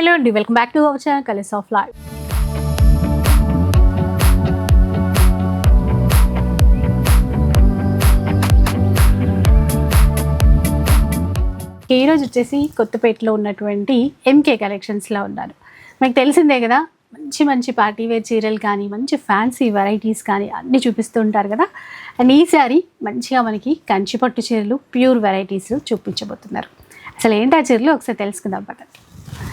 Hello అండి welcome back to our channel colours of life ఈ రోజు వచ్చేసి కొత్తపేటలో ఉన్నటువంటి ఎంకే కలెక్షన్స్లో ఉన్నారు. మీకు తెలిసిందే కదా మంచి మంచి పార్టీ వేర్ చీరలు కానీ మంచి ఫ్యాన్సీ వెరైటీస్ కానీ అన్నీ చూపిస్తూ ఉంటారు కదా. అండ్ ఈసారి మంచిగా మనకి కంచి పట్టు చీరలు ప్యూర్ వెరైటీస్ చూపించబోతున్నారు. అసలు ఏంటి ఆ చీరలు? ఒకసారి తెలుసుకుందాం పట్టండి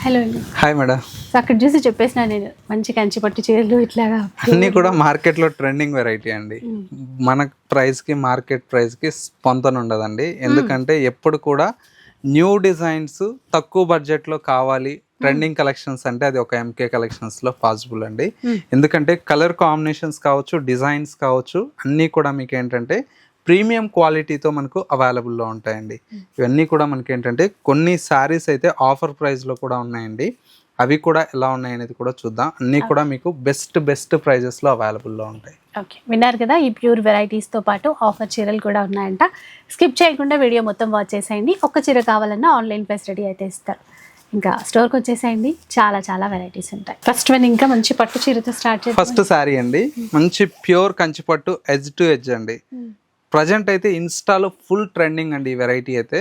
హలో అండి. Hi madam. సో అక్కడ చూసి చెప్పేసిన నేను మంచి కంచి పట్టు చీరలు ఇట్లాగా అన్నీ కూడా మార్కెట్లో ట్రెండింగ్ వెరైటీ అండి. మన ప్రైస్కి మార్కెట్ ప్రైస్కి పొంతన ఉండదండి. ఎందుకంటే ఎప్పుడు కూడా న్యూ డిజైన్స్ తక్కువ బడ్జెట్లో కావాలి. ట్రెండింగ్ కలెక్షన్స్ అంటే అది ఒక ఎంకే కలెక్షన్స్లో పాసిబుల్ అండి. ఎందుకంటే కలర్ కాంబినేషన్స్ కావచ్చు డిజైన్స్ కావచ్చు అన్నీ కూడా మీకు ఏంటంటే ప్రీమియం క్వాలిటీతో మనకు అవైలబుల్లో ఉంటాయండి. ఇవన్నీ కూడా మనకి ఏంటంటే కొన్ని శారీస్ అయితే ఆఫర్ ప్రైస్లో కూడా ఉన్నాయండి. అవి కూడా ఎలా ఉన్నాయి అనేది కూడా చూద్దాం. అన్నీ కూడా మీకు బెస్ట్ బెస్ట్ ప్రైజెస్లో అవైలబుల్లో ఉంటాయి. ఓకే విన్నారు కదా ఈ ప్యూర్ వెరైటీస్తో పాటు ఆఫర్ చీరలు కూడా ఉన్నాయంట. స్కిప్ చేయకుండా వీడియో మొత్తం వాచ్ చేసేయండి. ఒక్క చీర కావాలన్నా ఆన్లైన్ ఫెసిలిటీ అయితే ఇస్తారు. ఇంకా స్టోర్కి వచ్చేసేయండి. చాలా చాలా వెరైటీస్ ఉంటాయి. ఫస్ట్ వన్ ఇంకా మంచి పట్టు చీరతో స్టార్ట్ చేద్దాం. ఫస్ట్ శారీ అండి. మంచి pure Kanchipattu edge to edge అండి. ప్రజెంట్ అయితే ఇన్స్టాలో ఫుల్ ట్రెండింగ్ అండి ఈ వెరైటీ అయితే.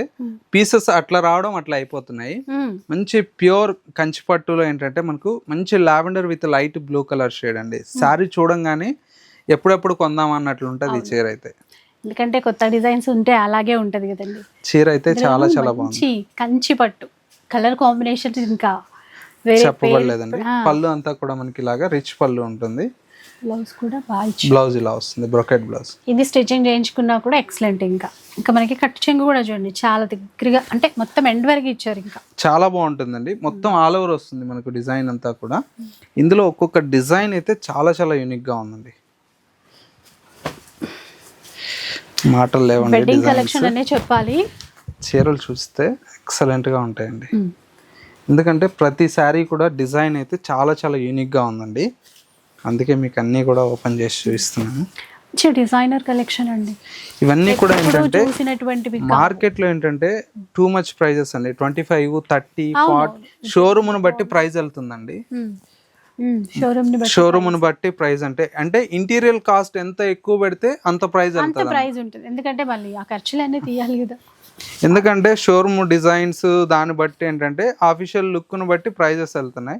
పీసెస్ అట్లా రావడం అట్లా అయిపోతున్నాయి. మ్మ్. మంచి ప్యూర్ కంచిపట్టులో ఏంటంటే మనకు మంచి lavender with light blue colour shade అండి. శారీ చూడంగానే ఎప్పుడెప్పుడు కొందాం అన్నట్లు ఉంటుంది ఈ చీర అయితే. ఎందుకంటే కొత్త డిజైన్స్ ఉంటే అలాగే ఉంటది కదండి. చీర అయితే చాలా చాలా బాగుంది. కంచి పట్టు కలర్ కాంబినేషన్ ఇంకా చెప్పబడలేదండి. పళ్ళు అంతా కూడా మనకి ఇలాగా రిచ్ పళ్ళు ఉంటుంది. బ్లౌజ్ కూడా బాగా బ్లౌజ్ ఇలా వస్తుంది బ్రొకెట్ బ్లౌజ్ ఇది స్టిచ్చింగ్ చేయించుకున్నా కూడా ఎక్సలెంట్ ఇంకా. ఇంకా మనకి కట్టు చెంగు కూడా చూడండి చాలా దగ్గరగా అంటే మొత్తం ఎండ్ వరకు ఇచ్చారు ఇంకా. చాలా బాగుంటుందండి. మొత్తం ఆల్ ఓవర్ వస్తుంది మనకు డిజైన్ అంతా కూడా. ఇందులో ఒక్కొక్క డిజైన్ అయితే చాలా చాలా యూనిక్గా ఉందండి. మాటలు లేవండి వెడ్డింగ్ కలెక్షన్ అనే చెప్పాలి. చీరలు చూస్తే ఎక్సలెంట్గా ఉంటాయండి. మ్మ్. ఎందుకంటే ప్రతి శారీ కూడా డిజైన్ అయితే చాలా చాలా యూనిక్గా ఉందండి. అందుకే మీకు అన్నీ కూడా ఓపెన్ చేసి చూపిస్తున్నాను. మంచి డిజైనర్ కలెక్షన్ అండి. ఇవన్నీ కూడా ఏంటంటే మార్కెట్లో ఏంటంటే టూ మచ్ ప్రైజెస్ అండి. Twenty five thirty forty. Showroom బట్టి ప్రైస్ వెళ్తుందండి. షోరూమ్ని బట్టి ప్రైస్ అంటే అంటే ఇంటీరియర్ కాస్ట్ ఎంత ఎక్కువ పెడితే అంత ప్రైస్ వెళ్తుంది ప్రైస్ ఉంటుంది. ఎందుకంటే మళ్ళీ ఆ ఖర్చులు అన్నీ తీయాలి కదా. ఎందుకంటే షోరూమ్ డిజైన్స్ దాన్ని బట్టి ఏంటంటే ఆఫీషియల్ లుక్ను బట్టి ప్రైజెస్ వెళ్తున్నాయి.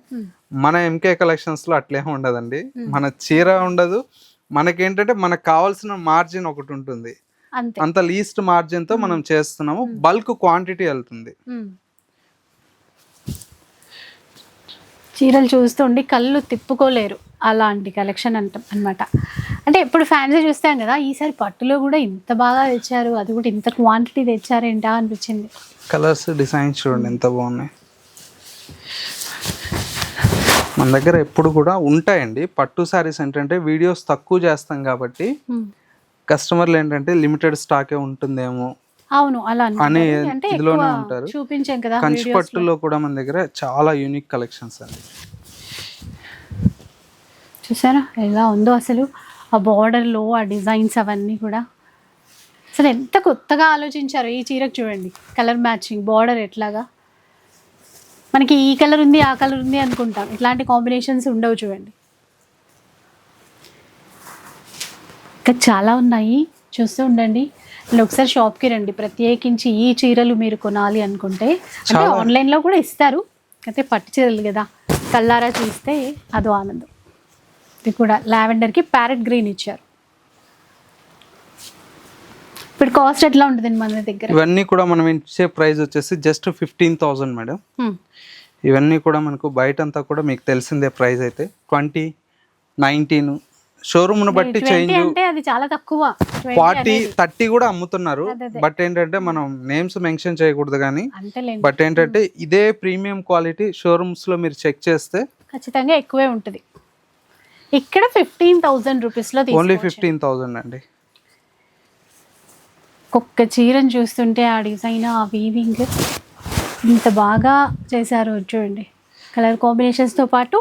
మన ఎంకే కలెక్షన్స్లో అట్లేం ఉండదండి. మన చీర ఉండదు. మనకేంటంటే మనకు కావాల్సిన మార్జిన్ ఒకటి ఉంటుంది. అంతే. లీస్ట్ మార్జిన్తో మనం చేస్తున్నాము. బల్క్ క్వాంటిటీ వెళ్తుంది. చీరలు చూస్తుండి కళ్ళు తిప్పుకోలేరు. అలాంటి కలెక్షన్ అంటాం అనమాట అంటే ఎప్పుడు ఫ్యాన్సీ చూస్తాం కదా ఈసారి పట్టులో కూడా ఇంత బాగా తెచ్చారు. అది కూడా ఇంత క్వాంటిటీ తెచ్చారేంటా అనిపించింది. కలర్స్ డిజైన్స్ చూడండి ఎంత బాగున్నాయి. మన దగ్గర ఎప్పుడు కూడా ఉంటాయండి. పట్టు శారీస్ ఏంటంటే వీడియోస్ తక్కువ చేస్తాం కాబట్టి. కస్టమర్లు ఏంటంటే లిమిటెడ్ స్టాకే ఉంటుందేమో అవును అలా అనే ఇదిలోనే ఉంటారు. చూపించాం కదా కంచి. పట్టులో కూడా మన దగ్గర చాలా యూనిక్ కలెక్షన్స్ అండి. చూసారా? ఎలా ఉందో అసలు ఆ బార్డర్లో ఆ డిజైన్స్ అవన్నీ కూడా. అసలు ఎంత కొత్తగా ఆలోచించారు ఈ చీరకు చూడండి. కలర్ మ్యాచింగ్ బార్డర్ ఎట్లాగా? మనకి ఈ కలర్ ఉంది ఆ కలర్ ఉంది అనుకుంటాం. ఇట్లాంటి కాంబినేషన్స్ ఉండవు చూడండి. ఇంకా చాలా ఉన్నాయి. చూస్తూ ఉండండి. అండ్ ఒకసారి షాప్కి రండి. ప్రత్యేకించి ఈ చీరలు మీరు కొనాలి అనుకుంటే అంటే. ఆన్లైన్లో కూడా ఇస్తారు. అయితే పట్టు చీరలు కదా. కల్లారా చూస్తే అదో ఆనందం. ఇది కూడా లావెండర్కి ప్యారెట్ గ్రీన్ ఇచ్చారు. ఇప్పుడు కాస్ట్ ఎట్లా ఉంటుందండి మన దగ్గర? ఇవన్నీ కూడా మనం ఇచ్చే ప్రైస్ వచ్చేసి జస్ట్ ఫిఫ్టీన్ థౌసండ్ మేడం. ఇవన్నీ కూడా మనకు బయట అంతా కూడా మీకు తెలిసిందే ప్రైస్ అయితే. ట్వంటీ నైన్టీన్ షోరూమ్ను బట్టి 20 చేంజ్ అంటే అది చాలా తక్కువ. 20 ఫార్టీ. థర్టీ కూడా అమ్ముతున్నారు. బట్ ఏంటంటే మనం నేమ్స్ మెన్షన్ చేయకూడదు కానీ బట్ ఏంటంటే ఇదే ప్రీమియం క్వాలిటీ షోరూమ్స్లో మీరు చెక్ చేస్తే ఖచ్చితంగా ఎక్కువే ఉంటుంది. ఇక్కడ ఫిఫ్టీన్ థౌసండ్ రూపీస్లో ఓన్లీ తీసుకోవచ్చు. ఫిఫ్టీన్ థౌసండ్ అండి. ఒక్క చీరను చూస్తుంటే ఆ డిజైన్ ఆ వీవింగ్ ఇంత బాగా చేశారు చూడండి. కలర్ కాంబినేషన్స్తో పాటు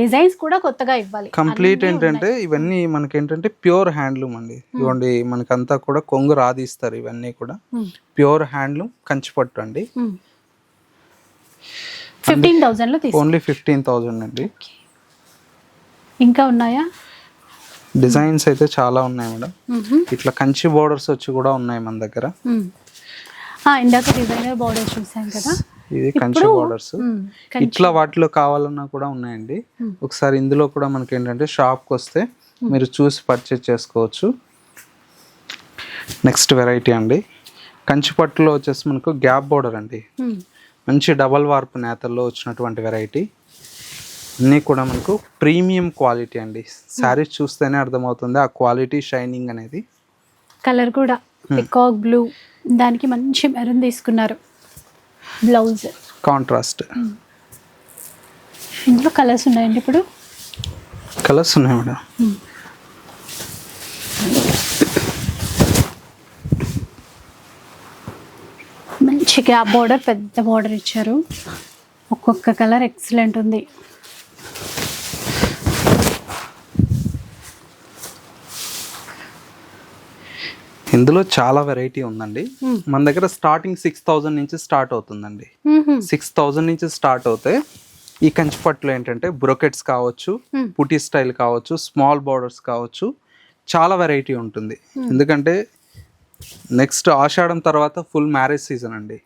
డిజైన్స్ కూడా కొత్తగా ఇవ్వాలి. కంప్లీట్ ఏంటంటే ఇవన్నీ మనకి ఏంటంటే ప్యూర్ హ్యాండ్లూమ్ అండి ఇవ్వండి మనకంతా కూడా కొంగు రాదిస్తారు ఇవన్నీ కూడా. ప్యూర్ హ్యాండ్లూమ్ కంచిపట్టు అండి. ఫిఫ్టీన్ థౌజండ్లో ఓన్లీ ఫిఫ్టీన్ థౌజండ్ అండి. ఇంకా ఉన్నాయా? డిజైన్స్ అయితే చాలా ఉన్నాయి మేడం. ఇట్లా కంచి బోర్డర్స్ వచ్చి కూడా ఉన్నాయి మన దగ్గర. ఇందాక డిజైనర్ బార్డర్ చూసాం కదా? ఇది కంచి బోర్డర్స్ ఇట్లా వాటిలో కావాలన్నా కూడా ఉన్నాయండి. ఒకసారి ఇందులో కూడా మనకి ఏంటంటే షాప్కి వస్తే మీరు చూసి పర్చేజ్ చేసుకోవచ్చు. నెక్స్ట్ వెరైటీ అండి. కంచి పట్టులో వచ్చేసి మనకు గ్యాప్ బోర్డర్ అండి. మంచి డబల్ వార్పు నేతల్లో వచ్చినటువంటి వెరైటీ అన్నీ కూడా మనకు ప్రీమియం క్వాలిటీ అండి. శారీస్ చూస్తేనే అర్థమవుతుంది ఆ క్వాలిటీ షైనింగ్ అనేది. కలర్ కూడా. పికాక్ బ్లూ దానికి మంచి మెరూన్ తీసుకున్నారు. బ్లౌజ్ కాంట్రాస్ట్ ఇందులో కలర్స్ ఉన్నాయండి ఇప్పుడు? కలర్స్ ఉన్నాయి మేడం. మంచి గ్యాప్ బార్డర్ పెద్ద బార్డర్ ఇచ్చారు. ఒక్కొక్క కలర్ ఎక్సలెంట్ ఉంది. ఇందులో చాలా వెరైటీ ఉందండి. మన దగ్గర స్టార్టింగ్ సిక్స్ థౌజండ్ నుంచి స్టార్ట్ అవుతుందండి. సిక్స్ థౌజండ్ నుంచి స్టార్ట్ అవుతే ఈ కంచిపట్టులో ఏంటంటే బ్రొకెట్స్ కావచ్చు Hmm. పుటీ స్టైల్ కావచ్చు స్మాల్ బార్డర్స్ కావచ్చు చాలా వెరైటీ ఉంటుంది. ఎందుకంటే నెక్స్ట్ ఆషాఢం తర్వాత ఫుల్ మ్యారేజ్ సీజన్ అండి.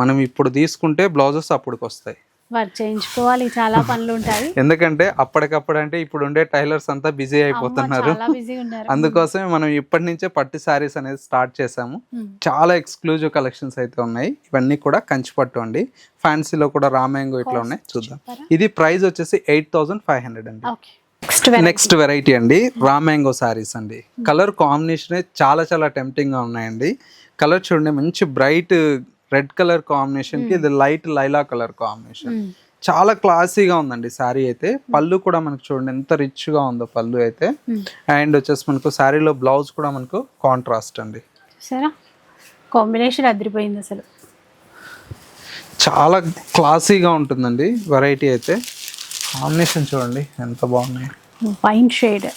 మనం ఇప్పుడు తీసుకుంటే బ్లౌజెస్ అప్పటికి వస్తాయి వర్క్ చేయించుకోవాలి చాలా పనులు ఉంటాయి ఎందుకంటే అప్పటికప్పుడు అంటే ఇప్పుడు ఉండే టైలర్స్ అంతా బిజీ అయిపోతున్నారు. అందుకోసమే మనం ఇప్పటి నుంచే పట్టు శారీస్ అనేది స్టార్ట్ చేసాము. చాలా ఎక్స్క్లూజివ్ కలెక్షన్స్ అయితే ఉన్నాయి. ఇవన్నీ కూడా కంచిపట్టు అండి. ఫ్యాన్సీలో కూడా రామాయంగో ఇట్లా ఉన్నాయి. చూద్దాం? ఇది ప్రైస్ వచ్చేసి ఎయిట్ థౌసండ్ ఫైవ్ హండ్రెడ్ అండి. నెక్స్ట్ నెక్స్ట్ వెరైటీ అండి. రామాంగో సారీస్ అండి. కలర్ కాంబినేషన్ చాలా చాలా టెంప్టింగ్గా ఉన్నాయండి. కలర్ చూడండి మంచి బ్రైట్ రెడ్ కలర్ కాంబినేషన్కి ఇది లైట్ లైలా కలర్ కాంబినేషన్. చాలా క్లాసీగా ఉందండి శారీ అయితే. పళ్ళు కూడా మనకు చూడండి ఎంత రిచ్గా ఉందో పళ్ళు అయితే. అండ్ వచ్చేసి మనకు శారీలో బ్లౌజ్ కూడా మనకు కాంట్రాస్ట్ అండి. సరే. కాంబినేషన్ అదిరిపోయింది అసలు. చాలా క్లాసీగా ఉంటుందండి వెరైటీ అయితే. కాంబినేషన్ చూడండి ఎంత బాగున్నాయి. వైన్ షేడ్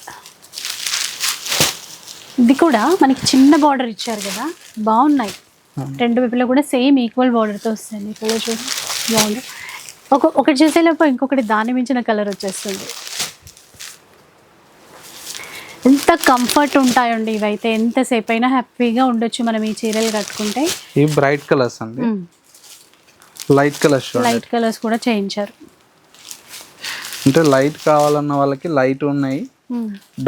ఇది కూడా మనకి చిన్న బార్డర్ ఇచ్చారు కదా బాగున్నాయి. రెండు వైపులా కూడా సేమ్ ఈక్వల్ బార్డర్తో వస్తుంది. ఇక్కడ చూసి బాగుంది ఒక ఒకటి చూసేలోపు ఇంకొకటి దాని మించిన కలర్ వచ్చేస్తుంది. ఎంత కంఫర్ట్ ఉంటాయండి ఇవైతే. ఎంతసేపు అయినా హ్యాపీగా ఉండొచ్చు మనం ఈ చీరలు కట్టుకుంటే. ఈ బ్రైట్ కలర్స్ అండి. లైట్ కలర్స్ లైట్ కలర్స్ కూడా చేయించారు. అంటే లైట్ కావాలన్న వాళ్ళకి లైట్ ఉన్నాయి.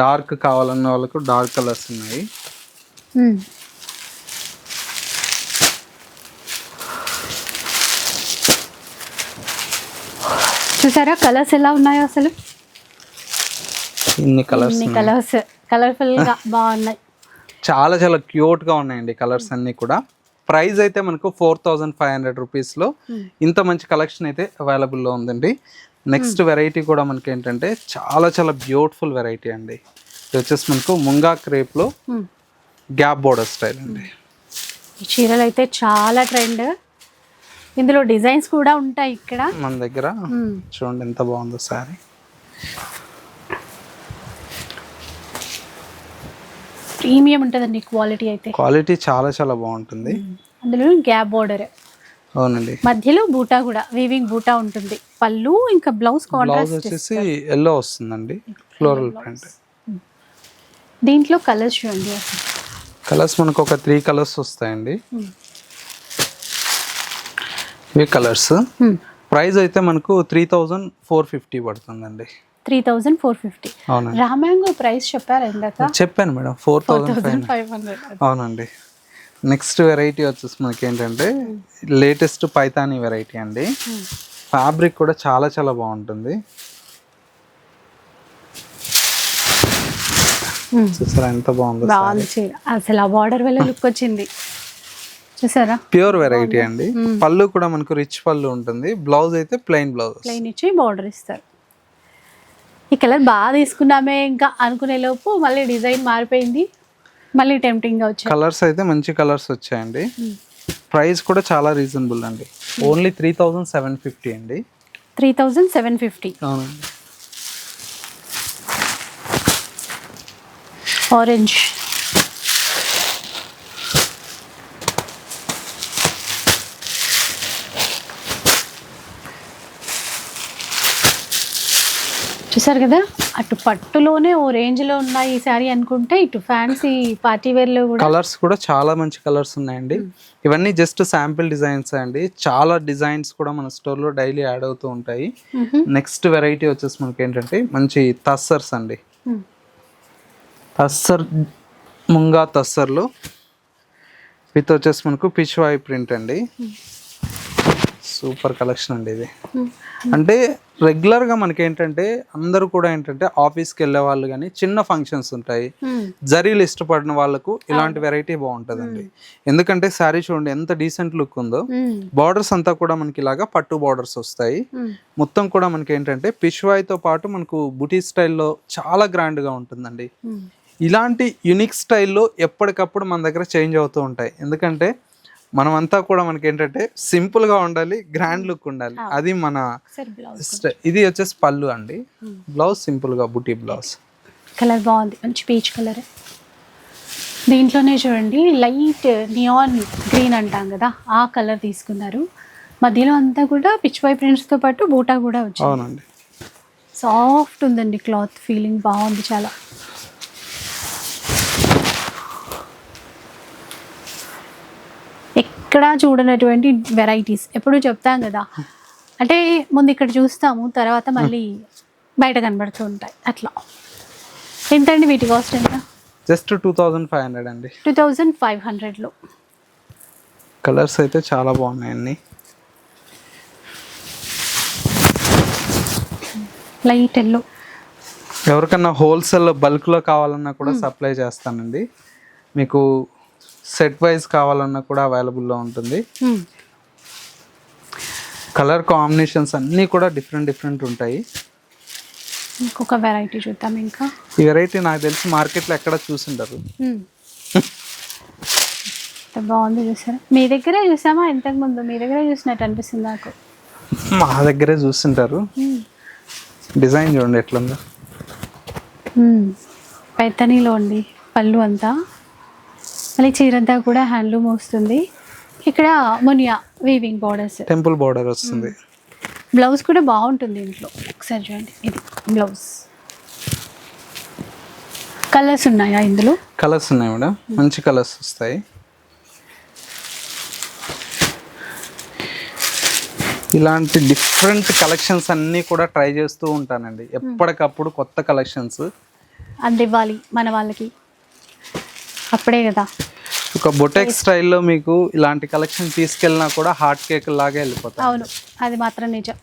డార్క్ కావాలన్న వాళ్ళకు డార్క్ కలర్స్ ఉన్నాయి. చూసారా కలర్స్ ఎలా ఉన్నాయో అసలు? ఇన్ని కలర్స్ ఇన్ని కలర్స్ కలర్ఫుల్గా బాగున్నాయి. చాలా చాలా క్యూట్గా ఉన్నాయండి కలర్స్ అన్ని కూడా. ప్రైస్ అయితే మనకు ఫోర్ థౌజండ్ ఫైవ్ హండ్రెడ్ రూపీస్లో ఇంత మంచి కలెక్షన్ అయితే అవైలబుల్లో ఉందండి. నెక్స్ట్ వెరైటీ కూడా మనకి ఏంటంటే చాలా చాలా బ్యూటిఫుల్ వెరైటీ అండి. ఇది వచ్చేసి మనకు ముంగా క్రేప్లో మ్మ్. గ్యాప్ బోర్డర్ స్టైల్ అండి. చీరలు అయితే చాలా ట్రెండ్. ఇందులో డిజైన్స్ కూడా ఉంటాయి ఇక్కడ. మన దగ్గర. చూడండి ఎంత బాగుందో సారీ ప్రీమియం ఉంటుందండి క్వాలిటీ అయితే. క్వాలిటీ చాలా చాలా బాగుంటుంది. అందులో గ్యాప్ బోర్డర్. అవునండి. మధ్యలో బూటా కూడా వీవింగ్ బూటా ఉంటుంది. పళ్ళు ఇంకా బ్లౌజ్ బ్లౌజ్ వచ్చేసి ఎల్లో వస్తుందండి. ఫ్లోరల్ ప్రింట్ దీంట్లో కలర్స్ చూడండి. కలర్స్ మనకు ఒక త్రీ కలర్స్ వస్తాయండి. ఇవి కలర్స్ ప్రైస్ అయితే మనకు త్రీ థౌజండ్ ఫోర్ ఫిఫ్టీ పడుతుందండి. త్రీ థౌజండ్ ఫోర్ ఫిఫ్టీ అవునండి. రామాంగో ప్రైస్ చెప్పారు ఇందాక? చెప్పాను madam four thousand five hundred అవునండి. నెక్స్ట్ వెరైటీ వచ్చేసి మనకి ఏంటంటే లేటెస్ట్ పైతానీ వెరైటీ అండి. ఫ్యాబ్రిక్ కూడా చాలా చాలా బాగుంటుంది. చూసారా ఎంత బాగుందో అసలు ఆ బార్డర్ వల్ల లుక్ వచ్చింది. చూసారా? ప్యూర్ వెరైటీ అండి. పళ్ళు కూడా మనకు రిచ్ పళ్ళు ఉంటుంది. బ్లౌజ్ అయితే ప్లెయిన్ బ్లౌజ్. ప్లెయిన్ ఇచ్చి బార్డర్ ఇస్తారు. ఈ కలర్ బాగా తీసుకున్నామే ఇంకా అనుకునే లోపు మళ్ళీ డిజైన్ మారిపోయింది. మళ్ళీ టెంప్టింగ్గా వచ్చాయి. కలర్స్ అయితే మంచి కలర్స్ వచ్చాయండి. ప్రైస్ కూడా చాలా రీజనబుల్ అండి. Only three thousand seven fifty అండి. త్రీ థౌజండ్ సెవెన్ ఫిఫ్టీ అవునండి. ఆరెంజ్ చూసారు కదా? అటు పట్టులోనే ఓ రేంజ్లో ఉన్నాయి ఈ శారీ అనుకుంటే ఇటు ఫ్యాన్సీ పార్టీ వేర్లో కూడా. కలర్స్ కూడా చాలా మంచి కలర్స్ ఉన్నాయండి. ఇవన్నీ జస్ట్ శాంపిల్ డిజైన్స్ అండి. చాలా డిజైన్స్ కూడా మన store లో డైలీ యాడ్ అవుతూ ఉంటాయి. నెక్స్ట్ వెరైటీ వచ్చేసి మనకి ఏంటంటే మంచి తస్సర్స్ అండి. తస్సర్ ముంగా తస్సర్లు. విత్ వచ్చేసి మనకు పిచ్వాయి ప్రింట్ అండి. సూపర్ కలెక్షన్ అండి ఇది. అంటే రెగ్యులర్గా మనకి ఏంటంటే అందరూ కూడా ఏంటంటే ఆఫీస్కి వెళ్ళే వాళ్ళు కానీ చిన్న ఫంక్షన్స్ ఉంటాయి. జరీలు ఇష్టపడిన వాళ్ళకు ఇలాంటి వెరైటీ బాగుంటుందండి ఎందుకంటే శారీ చూడండి ఎంత డీసెంట్ లుక్ ఉందో. బార్డర్స్ అంతా కూడా మనకి ఇలాగా పట్టు బార్డర్స్ వస్తాయి. మొత్తం కూడా మనకి ఏంటంటే పిష్వాయితో పాటు మనకు బుటీ స్టైల్లో చాలా గ్రాండ్గా ఉంటుందండి. ఇలాంటి యునిక్ స్టైల్లో ఎప్పటికప్పుడు మన దగ్గర చేంజ్ అవుతూ ఉంటాయి ఎందుకంటే మనమంతా కూడా మనకి ఏంటంటే సింపుల్గా ఉండాలి గ్రాండ్ లుక్ ఉండాలి. అది మన ఇది వచ్చేసి పళ్ళు అండి. బ్లౌజ్ సింపుల్గా బుటీ బ్లౌజ్ కలర్ బాగుంది. మంచి పీచ్ కలర్ దీంట్లోనే చూడండి లైట్ నియాన్ గ్రీన్ అంటాం కదా ఆ కలర్ తీసుకున్నారు. మధ్యలో అంతా కూడా పిచ్ వై ప్రింట్స్తో పాటు బూటా కూడా వచ్చింది. అవునండి. సాఫ్ట్ ఉందండి క్లాత్ ఫీలింగ్ బాగుంది చాలా. ఎక్కడా చూడనటువంటి వెరైటీస్ ఎప్పుడు చెప్తాం కదా. అంటే ముందు ఇక్కడ చూస్తాము తర్వాత మళ్ళీ బయట కనబడుతూ ఉంటాయి. అట్లా. ఎంతండి వీటి కాస్ట్ ఎంత? Just two thousand five hundred అండి. టూ థౌజండ్ ఫైవ్ హండ్రెడ్లో కలర్స్ అయితే చాలా బాగున్నాయండి. లైట్ ఎల్లో ఎవరికన్నా హోల్సేల్ బల్క్లో కావాలన్నా కూడా సప్లై చేస్తానండి. మీకు సెట్ వైజ్ కావాలన్నా కూడా అవైలబుల్లో ఉంటుంది. కలర్ కాంబినేషన్స్ అన్నీ కూడా డిఫరెంట్ డిఫరెంట్ ఉంటాయి. ఇంకొక వెరైటీ చూద్దాం ఇంకా. ఈ వెరైటీ నాకు తెలిసి మార్కెట్లో ఎక్కడ మ్మ్. ఎంత బాగుంది చూసారా? మీ దగ్గరే చూసామా? ఇంతకు ముందు మీ దగ్గరే చూసినట్టు అనిపిస్తుంది నాకు. మా దగ్గరే చూస్తుంటారు. డిజైన్ చూడండి ఎట్లుందో. పైతనీలో ఉంది పళ్ళు అంతా. మళ్ళీ చీరంతా కూడా హ్యాండ్లూమ్ వస్తుంది. ఇక్కడ Muniya weaving borders temple border వస్తుంది. బ్లౌజ్ కూడా బాగుంటుంది ఇంట్లో. ఒకసారి చూడండి. ఇది బ్లౌజ్. కలర్స్ ఉన్నాయా ఇందులో? కలర్స్ ఉన్నాయి మేడం. మంచి కలర్స్ వస్తాయి. ఇలాంటి డిఫరెంట్ కలెక్షన్స్ అన్నీ కూడా ట్రై చేస్తూ ఉంటానండి. ఎప్పటికప్పుడు కొత్త కలెక్షన్స్ అందివ్వాలి మన వాళ్ళకి. అప్పుడే కదా. ఒక బొటెక్ స్టైల్లో మీకు ఇలాంటి కలెక్షన్ తీసుకెళ్ళినా కూడా హాట్ కేక్ లాగా వెళ్ళిపోతాయి. అవును అది మాత్రం నిజం.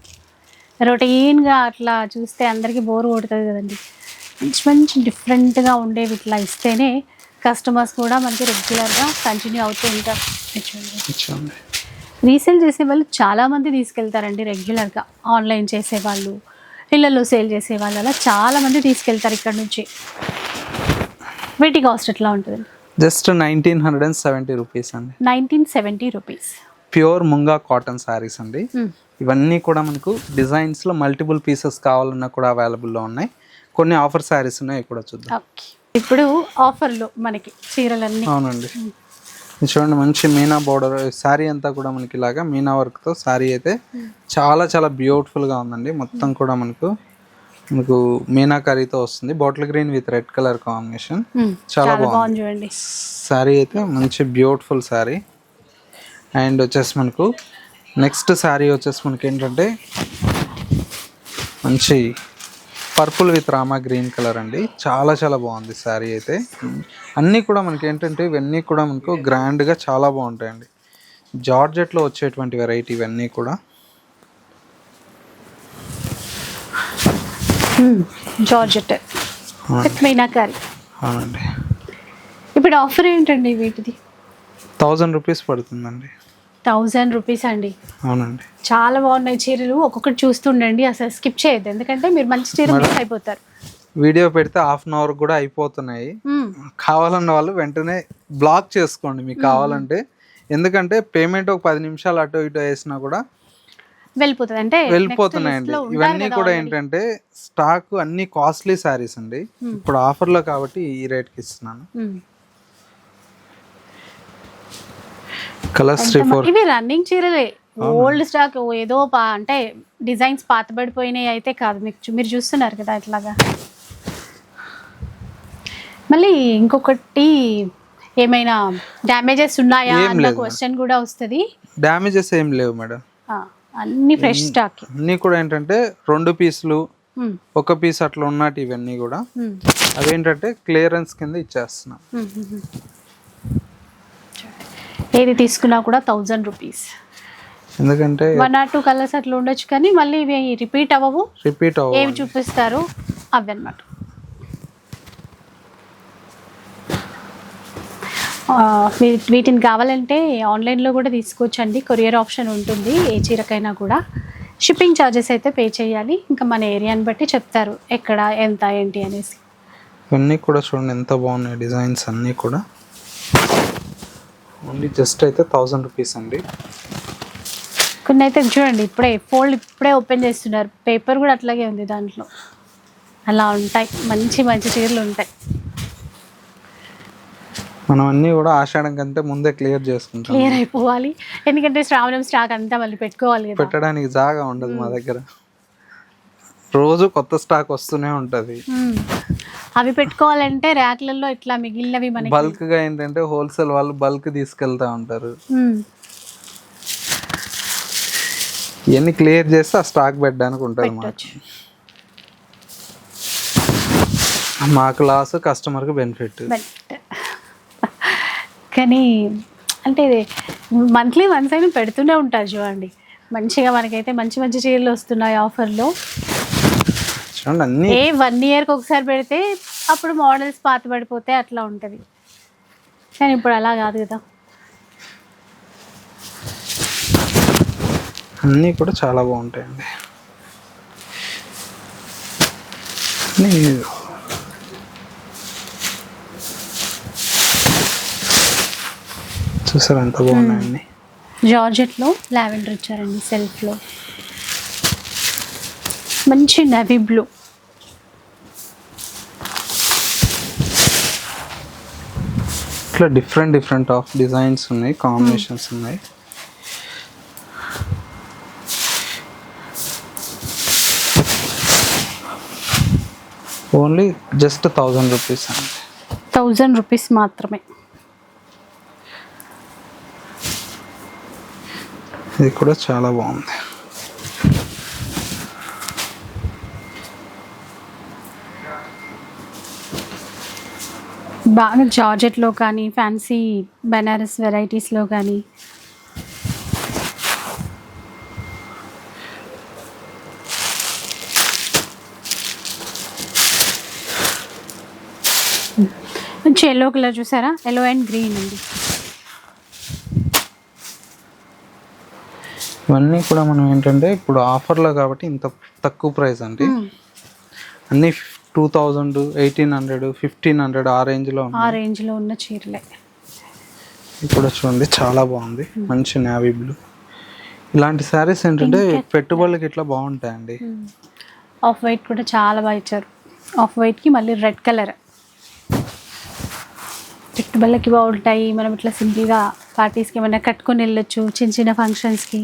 రొటీన్గా అట్లా చూస్తే అందరికీ బోర్ కొడుతుంది కదండి. మంచి మంచి డిఫరెంట్గా ఉండేవి ఇట్లా ఇస్తేనే కస్టమర్స్ కూడా మనకి రెగ్యులర్గా కంటిన్యూ అవుతూ ఉంటారు. రీసేల్ చేసే వాళ్ళు చాలామంది తీసుకెళ్తారండి రెగ్యులర్గా ఆన్లైన్ చేసేవాళ్ళు ఇళ్ళల్లో సేల్ చేసేవాళ్ళు అలా చాలామంది తీసుకెళ్తారు ఇక్కడ నుంచి. వీటి కాస్ట్ ఎట్లా ఉంటుంది just nineteen hundred and seventy rupees అండి. Nineteen seventy rupees. Pure Munga cotton sarees అండి. ఇవన్నీ కూడా మనకు డిజైన్స్లో మల్టిపుల్ పీసెస్ కావాలన్నా కూడా అవైలబుల్లో ఉన్నాయి. కొన్ని ఆఫర్ శారీస్ ఉన్నాయి ఇక్కడ చూద్దాం. ఇప్పుడు ఆఫర్లు మనకి చీరలన్నీ. అవునండి. చూడండి మంచి మీనా బోర్డర్ శారీ అంతా కూడా మనకి ఇలాగా మీనా వర్క్తో శారీ అయితే చాలా చాలా బ్యూటిఫుల్గా ఉందండి. మొత్తం కూడా మనకు మనకు మీనా కర్రీతో వస్తుంది. Bottle green with red colour combination. చాలా బాగుంది. చూడండి శారీ అయితే మంచి బ్యూటిఫుల్ శారీ అండ్ వచ్చేసి మనకు నెక్స్ట్ శారీ వచ్చేసి మనకి ఏంటంటే మంచి purple with Rama green colour అండి. చాలా చాలా బాగుంది శారీ అయితే. అన్నీ కూడా మనకి ఏంటంటే ఇవన్నీ కూడా మనకు గ్రాండ్గా చాలా బాగుంటాయండి. జార్జెట్లో వచ్చేటువంటి వెరైటీ ఇవన్నీ కూడా. జార్జెట్. విత్ మీనాకారి అవునండి. ఇప్పుడు ఆఫర్ ఏంటండి వీటిది? థౌజండ్ రూపీస్ పడుతుందండి. థౌజండ్ రూపీస్ అండి. అవునండి. చాలా బాగున్నాయి చీరలు. ఒక్కొక్కటి చూస్తుండండి అసలు స్కిప్ చేయొద్దు. ఎందుకంటే మీరు మంచి చీర మిస్ అయిపోతారు. వీడియో పెడితే హాఫ్ అన్ అవర్ కూడా అయిపోతున్నాయి. కావాలన్న వాళ్ళు వెంటనే బ్లాక్ చేసుకోండి మీకు కావాలంటే. ఎందుకంటే పేమెంట్ ఒక పది నిమిషాలు అటు ఇటు వేసినా కూడా వెళ్ళిపోతుంది అంటే వెళ్ళిపోతున్నాయండి. ఇవన్నీ కూడా. ఏంటంటే స్టాక్ అన్ని కాస్ట్లీ శారీస్ అండి. ఇప్పుడు ఆఫర్లో కాబట్టి ఈ రేట్కి ఇస్తున్నాను. కలర్స్ ఫోర్ ఇవి రన్నింగ్ చీరలే. ఓల్డ్ స్టాక్ ఏదో అంటే డిజైన్స్ పాతబడిపోయినాయి అయితే కాదు మీకు మీరు చూస్తున్నారు కదా ఇట్లాగా. మళ్ళీ ఇంకొకటి ఏమైనా డ్యామేజెస్ ఉన్నాయా అన్న. క్వశ్చన్ కూడా వస్తుంది. డ్యామేజెస్ ఏం లేవు మేడం. అన్ని ఫ్రెష్ స్టాక్ అన్నీ కూడా ఏంటంటే రెండు పీసులు ఒక పీస్ అట్లా ఉన్నట్టు ఇవన్నీ కూడా. అవేంటంటే క్లియరెన్స్ కింద ఇచ్చేస్తున్నాం. ఏది తీసుకున్నా కూడా థౌజండ్ రూపీస్ ఎందుకంటే వన్ ఆర్ టూ కలర్స్ అట్లా ఉండొచ్చు కానీ మళ్ళీ ఇవి రిపీట్ అవ్వవు. రిపీట్ ఏవి అవ్వ చూపిస్తారు అవి అన్నమాట ఆ, వీ- వీటిని కావాలంటే ఆన్లైన్లో కూడా తీసుకోవచ్చండి. కొరియర్ ఆప్షన్ ఉంటుంది ఏ చీరకైనా కూడా. షిప్పింగ్ ఛార్జెస్ అయితే పే చేయాలి. ఇంకా మన ఏరియాని బట్టి చెప్తారు ఎక్కడ ఎంత ఏంటి అనేసి. ఇవన్నీ కూడా చూడండి ఎంత బాగున్నాయి డిజైన్స్ అన్నీ కూడా. ఓన్లీ జస్ట్ అయితే థౌజండ్ రూపీస్ అండి. కొన్ని అయితే చూడండి ఇప్పుడే ఫోల్డ్ ఇప్పుడే ఓపెన్ చేస్తున్నారు. పేపర్ కూడా అట్లాగే ఉంది దాంట్లో. అలా ఉంటాయి మంచి మంచి చీరలు ఉంటాయి. మనం అన్నీ కూడా ఆషాఢం కంటే ముందే క్లియర్ చేసుకుంటాం. క్లియర్ అయిపోవాలి. ఎందుకంటే శ్రావణం స్టాక్ అంతా మళ్ళీ పెట్టుకోవాలి కదా. పెట్టడానికి జాగా ఉండదు మా దగ్గర. రోజు కొత్త స్టాక్ వస్తూనే ఉంటది. అవి పెట్టుకోవాలంటే ర్యాక్లలో ఇట్లా మిగిలినవి మనకి బల్క్గా ఏంటంటే హోల్సేల్ వాళ్ళు బల్క్ తీసుకెళ్తా ఉంటారు. ఇవన్నీ క్లియర్ చేస్తే ఆ స్టాక్ పెట్టడానికి ఉంటుంది మాకు. మాకు లాస్ కస్టమర్కి బెనిఫిట్. బట్ కానీ అంటే మంత్లీ వన్స్ అయినా పెడుతూనే ఉంటారు చూడండి మంచిగా మనకైతే మంచి మంచి చీరలు వస్తున్నాయి ఆఫర్లో ఏ వన్ ఇయర్కి ఒకసారి పెడితే అప్పుడు మోడల్స్ పాత పడిపోతే అట్లా ఉంటుంది. కానీ ఇప్పుడు అలా కాదు కదా. అన్నీ కూడా చాలా బాగుంటాయండి. చూసారు? ఎంత బాగున్నాయండి జార్జెట్లో లావెండర్ ఇచ్చారండి సెల్ఫ్లో. మంచి నవీ బ్లూ. ఇట్లా డిఫరెంట్ డిఫరెంట్ ఆఫ్ డిజైన్స్ ఉన్నాయి కాంబినేషన్స్ ఉన్నాయి. ఓన్లీ జస్ట్ థౌజండ్ రూపీస్ అండి. థౌజండ్ రూపీస్ మాత్రమే. ఇది కూడా చాలా బాగుంది. బాగా జార్జెట్లో కానీ ఫ్యాన్సీ బెనారస్ వెరైటీస్లో కానీ. మంచి ఎల్లో కలర్ చూసారా? ఎల్లో అండ్ గ్రీన్ అండి. ఇవన్నీ కూడా మనం ఏంటంటే ఇప్పుడు ఆఫర్లో కాబట్టి ఇంత తక్కువ ప్రైస్ అండి. అన్నీ two thousand eighteen hundred fifteen hundred ఆ రేంజ్లో ఆ రేంజ్లో ఉన్న చీరలే. ఇది కూడా చూడండి చాలా బాగుంది. మంచి నావీ బ్లూ. ఇలాంటి శారీస్ ఏంటంటే పెట్టుబడులకి ఇట్లా బాగుంటాయండి. ఆఫ్ వైట్ కూడా చాలా బాగా ఇచ్చారు. ఆఫ్ వైట్కి మళ్ళీ రెడ్ కలర్ పెట్టుబడులకి బాగుంటాయి. మనం ఇట్లా సింపుల్గా పార్టీస్కి ఏమైనా కట్టుకొని వెళ్ళొచ్చు చిన్న చిన్న ఫంక్షన్స్కి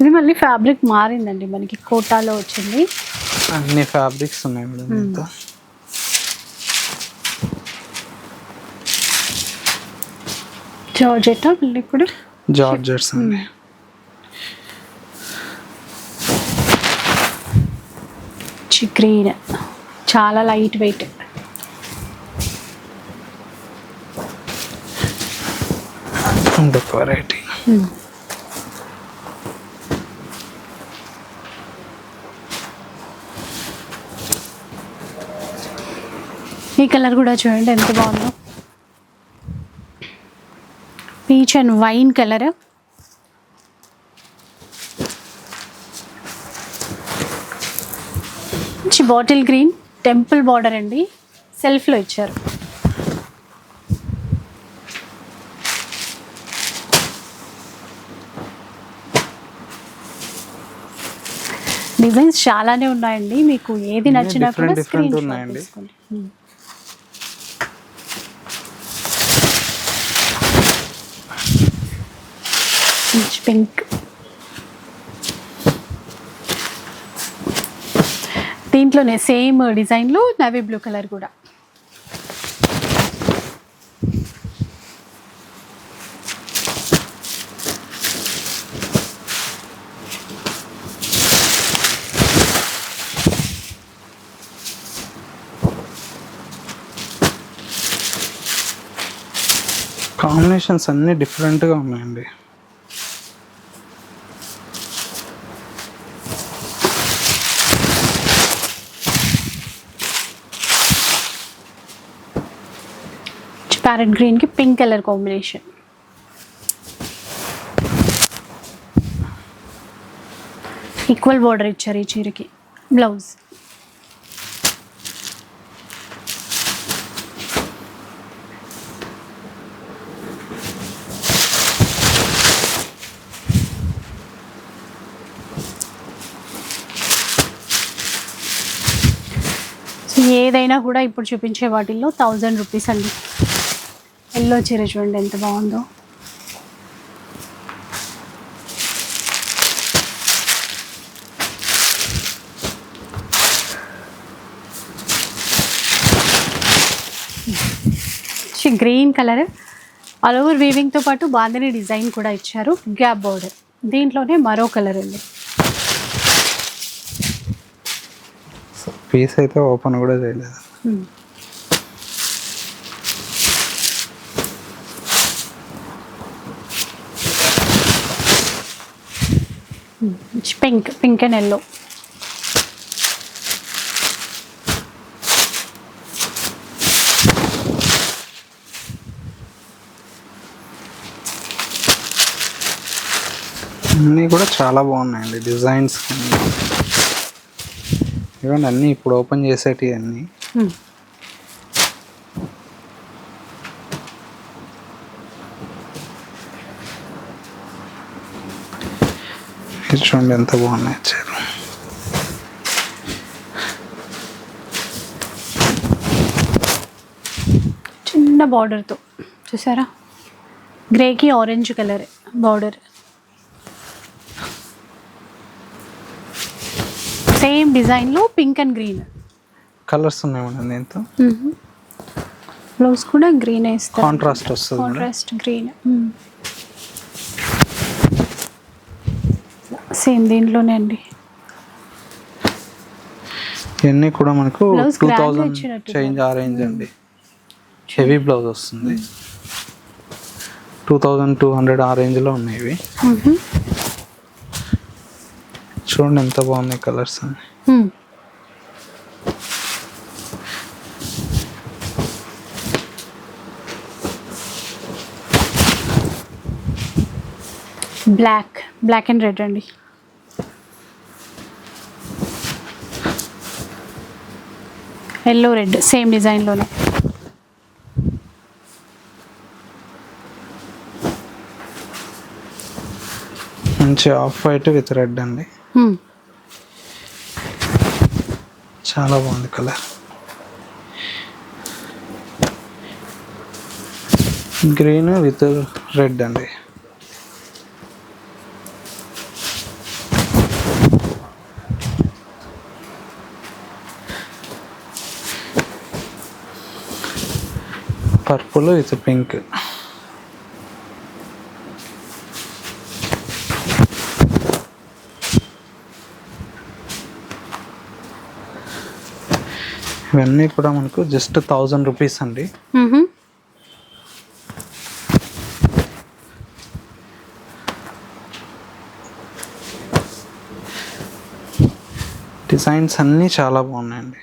ఇది మళ్ళీ ఫ్యాబ్రిక్ మారిందండి మనకి కోటాలో వచ్చింది. అన్ని ఫ్యాబ్రిక్స్ ఉన్నాయి మేడం ఇంత జార్జెట్ మళ్ళీ ఇప్పుడు? జార్జెట్స్ అండి గ్రీన్. చాలా లైట్ వెయిట్. వెరైటీ ఈ కలర్ కూడా చూడండి ఎంత బాగుందో. Peach and wine colour. మంచి బాటిల్ గ్రీన్ టెంపుల్ బార్డర్ అండి. సెల్ఫ్లో ఇచ్చారు. డిజైన్స్ చాలానే ఉన్నాయండి. మీకు ఏది నచ్చినా కూడా స్క్రీన్ షాట్. తీసుకోండి. పింక్ దీంట్లోనే సేమ్ డిజైన్లో నవీ బ్లూ కలర్ కూడా. కాంబినేషన్స్ అన్నీ డిఫరెంట్గా ఉన్నాయండి. ప్యారెట్ గ్రీన్కి pink colour combination. Equal border ఇచ్చారు ఈ చీరకి. బ్లౌజ్ సో ఏదైనా కూడా ఇప్పుడు చూపించే వాటిల్లో థౌజండ్ రూపీస్ అండి. ఎల్లో చీర చూడండి ఎంత బాగుందో. Green colour. ఆల్ ఓవర్ వీవింగ్తో పాటు బాందని డిజైన్ కూడా ఇచ్చారు. గ్యాప్ బోర్డర్ దీంట్లోనే మరో కలర్ ఉంది. పీస్ అయితే ఓపెన్ కూడా చేయలేదు. Pink pink and yellow. అన్నీ కూడా చాలా బాగున్నాయండి డిజైన్స్ ఇవన్నీ అన్నీ ఇప్పుడు ఓపెన్ చేసేటివి అన్నీ. చూడండి ఎంత బాగున్నాయి చీర చిన్న బార్డర్తో చూసారా? గ్రేకి ఆరెంజ్ కలర్ బార్డర్ సేమ్ డిజైన్లో పింక్ అండ్ గ్రీన్ కలర్స్ ఉన్నాయి దీంతో. బ్లౌజ్ కూడా గ్రీన్ వేస్తారు కాంట్రాస్ట్ వస్తుంది కాంట్రాస్ట్ గ్రీన్ సేమ్ దీంట్లోనే అండి. ఇవన్నీ కూడా మనకు టూ థౌజండ్ చేంజ్ ఆ రేంజ్ అండి. హెవీ బ్లౌజ్ వస్తుంది. టూ థౌజండ్ టూ హండ్రెడ్ ఆ రేంజ్లో ఉన్నాయి ఇవి. చూడండి ఎంత బాగున్నాయి కలర్స్ అని. బ్లాక్ బ్లాక్ అండ్ రెడ్ అండి. ఎల్లో రెడ్ సేమ్ డిజైన్లోనే మంచి ఆఫ్ వైట్ విత్ రెడ్ అండి. చాలా బాగుంది కలర్. గ్రీన్ విత్ రెడ్ అండి. Purple with pink. ఇవన్నీ కూడా మనకు జస్ట్ థౌజండ్ రూపీస్ అండి. డిజైన్స్ అన్నీ చాలా బాగున్నాయండి.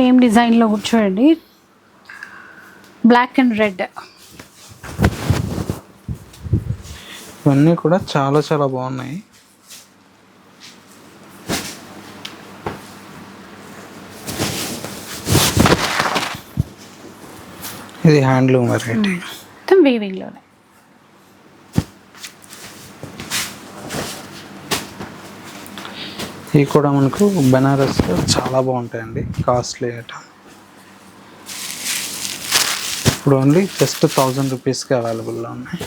సేమ్ డిజైన్లో చూడండి బ్లాక్ అండ్ రెడ్ ఇవన్నీ కూడా చాలా చాలా బాగున్నాయి. ఇది హ్యాండ్లూమ్ వెరైటీ వీవింగ్లోనే ఇవి కూడా మనకు బెనారస్ చాలా బాగుంటాయండి కాస్ట్లీ ఐటమ్ ఇప్పుడు ఓన్లీ జస్ట్ థౌజండ్ రూపీస్కి అవైలబుల్లో ఉన్నాయి.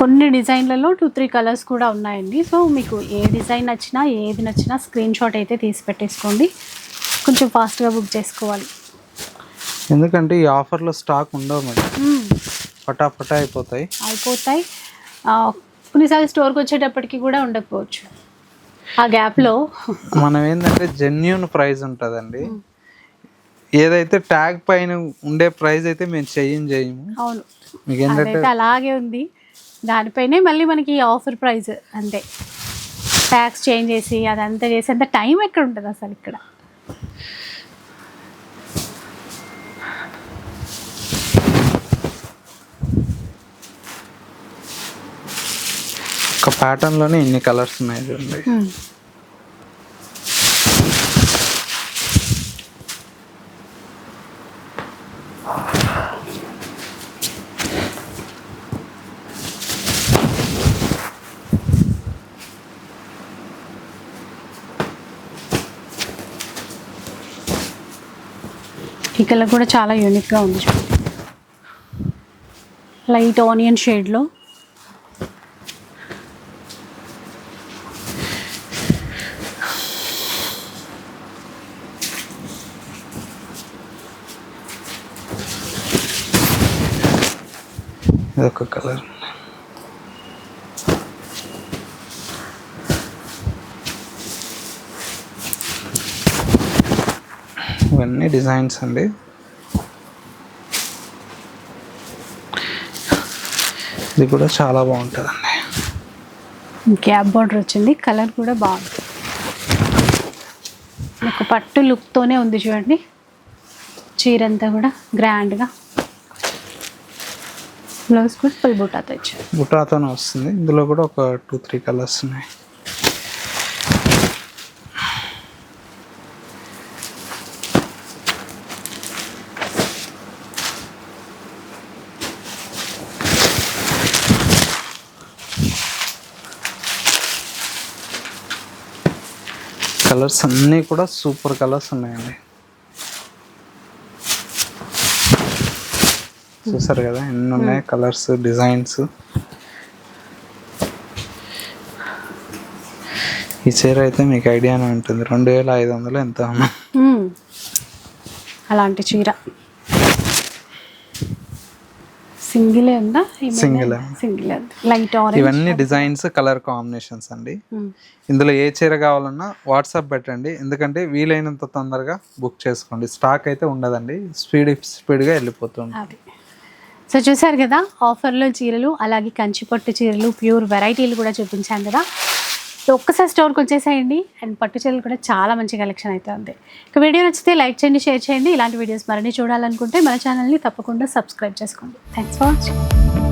కొన్ని డిజైన్లలో టూ త్రీ కలర్స్ కూడా ఉన్నాయండి. సో మీకు ఏ డిజైన్ నచ్చినా ఏది నచ్చినా స్క్రీన్ షాట్ అయితే తీసి పెట్టేసుకోండి. కొంచెం ఫాస్ట్గా బుక్ చేసుకోవాలి. ఎందుకంటే ఈ ఆఫర్లో స్టాక్ ఉండవు మ్మ్. పటాపటా అయిపోతాయి. అయిపోతాయి. కొన్నిసార్లు స్టోర్కి వచ్చేటప్పటికి కూడా ఉండకపోవచ్చు. ఆ గ్యాప్లో. మనం ఏంటంటే జెన్యున్ ప్రైస్ ఉంటుందండి. ఏదైతే ట్యాగ్ పైన ఉండే ప్రైస్ అయితే మేము చెయ్యం చేయము అవును. మీకు ఏంటంటే అలాగే ఉంది. దానిపైనే మళ్ళీ మనకి ఆఫర్ ప్రైస్ అంతే. ట్యాక్స్ చేంజ్ చేసి అదంతా చేసి అంత టైం ఎక్కడ ఉంటుంది అసలు ఇక్కడ? ఒక లోనే ఇన్ని కలర్స్ ఉన్నాయి చూడండి. Hmm. ఈ కలర్ కూడా చాలా యూనిక్గా ఉంది లైట్ ఆనియన్ షేడ్లో కలర్. ఇవన్నీ డిజైన్స్ అండి. ఇది కూడా చాలా బాగుంటుందండి. గ్యాప్ బార్డర్ వచ్చింది కలర్ కూడా బాగుంటుంది ఒక పట్టు లుక్తోనే ఉంది చూడండి. చీర అంతా కూడా గ్రాండ్గా. బ్లౌజ్ కూడా ఫుల్ బుటాతో ఇచ్చారు. బుటాతోనే వస్తుంది. ఇందులో కూడా ఒక టూ త్రీ కలర్స్ ఉన్నాయి. కలర్స్ అన్నీ కూడా సూపర్ కలర్స్ ఉన్నాయండి. చూసారు కదా ఎన్ని ఉన్నాయి కలర్స్ డిజైన్స్. ఈ చీర అయితే మీకు ఐడియానే ఉంటుంది. రెండు వేల ఐదు వందలు ఎంత. అలాంటి చీర. సింగిలే ఉందా? ఏ. సింగిల్. Light orange. ఇవన్నీ డిజైన్స్ కలర్ కాంబినేషన్స్ అండి. ఇందులో ఏ చీర కావాలన్నా వాట్సాప్ పెట్టండి. ఎందుకంటే వీలైనంత తొందరగా బుక్ చేసుకోండి. స్టాక్ అయితే ఉండదండి. స్పీడ్ స్పీడ్గా వెళ్ళిపోతుంది సో చూసారు కదా ఆఫర్లో చీరలు అలాగే కంచిపట్టు చీరలు ప్యూర్ వెరైటీలు కూడా చూపించాను కదా. సో ఒక్కసారి స్టోర్కి వచ్చేసేయండి. అండ్ పట్టు చీరలు కూడా చాలా మంచి కలెక్షన్ అయితే ఉంది. ఇక వీడియో నచ్చితే లైక్ చేయండి షేర్ చేయండి. ఇలాంటి వీడియోస్ మరిన్ని చూడాలనుకుంటే మన ఛానల్ని తప్పకుండా సబ్స్క్రైబ్ చేసుకోండి. Thanks for watching.